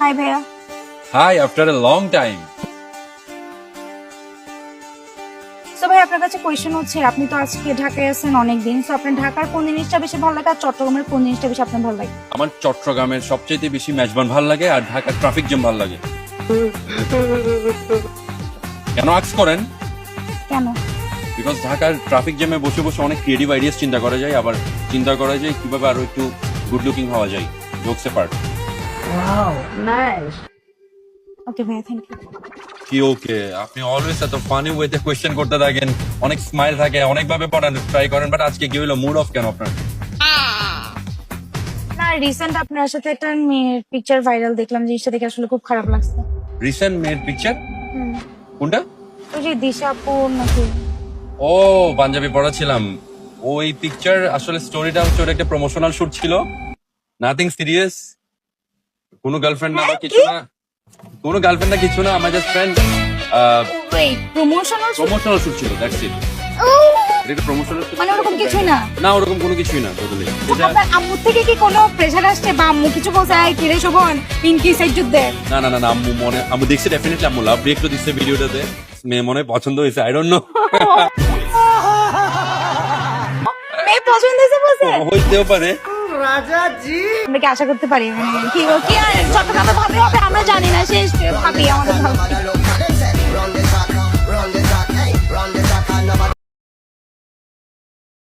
High ভাইয়া hi after a long time তো ভাই আপনার কাছে কোয়েশ্চেন হচ্ছে আপনি তো আজকে ঢাকায় আছেন অনেক দিন তো আপনার ঢাকার কোন জিনিসটা বেশি ভালো লাগে আর চট্টগ্রামের কোন জিনিসটা বেশি আপনার ভালো লাগে? আমার চট্টগ্রামের সবচেয়ে বেশি মেজবান ভালো লাগে আর ঢাকার ট্রাফিক জ্যাম ভালো লাগে। কেন আক্স করেন? কেন? বিকজ ঢাকার ট্রাফিক জ্যামে বসে বসে অনেক ক্রিয়েটিভ আইডিয়াস চিন্তা করা যায় আবার চিন্তা করা যায় কীভাবে আরও একটু গুড লুকিং হওয়া যায় জোকসে পার্ট ভাইয়া থ্যাংক ইউ কি ওকে আপনি অলওয়েজ এত ফানি ওয়েতে কোয়েশ্চেন করতে থাকেন অনেক স্মাইল থাকে অনেক ভাবে পড়ান ট্রাই করেন বাট আজকে কি হলো মুড অফ কেন আপনার? না রিসেন্ট আপনার সাথে একটা মেয়ের পিকচার ভাইরাল দেখলাম জিনিসটা দেখে আসলে খুব খারাপ লাগছে। Recent made picture. কোনটা? ওই যে দিশাপুর নাকি। ও পাঞ্জাবি পড়াছিলাম। ওই পিকচার আসলে স্টোরিটা হচ্ছে একটা প্রমোশনাল শুট ছিল। নাথিং সিরিয়াস কোনো গার্লফ্রেন্ড না বা কিছু না কোনো গার্লফ্রেন্ড না কিছু না আমার just friend wait promotional promotional shoot ছিল দ্যাটস ইট এটা প্রমোশনাল মানে ওরকম কিছুই না? না ওরকম কোনো কিছুই না টোটালি আপনার আম্মু থেকে কি কোনো প্রেশার আসছে? বা আম্মু কিছু বলছে আয় কিরে শোভন পিঙ্কি সাইড দে। না না না না আম্মু মনে আম্মু দেখছে ডেফিনেটলি আম্মু লাভ রিয়েক্ট তো দিচ্ছে ভিডিওটাতে। মেয়ে মনে পছন্দ হয়েছে আই ডোন্ট নো মেয়ে পছন্দ হয়েছে বলছে? হইতেও পারে। আমরা কি আশা করতে পারি? কি কি চট্টগ্রামে ভাবে হবে আমরা জানি না শেষ ভাবি আমাদের ভালো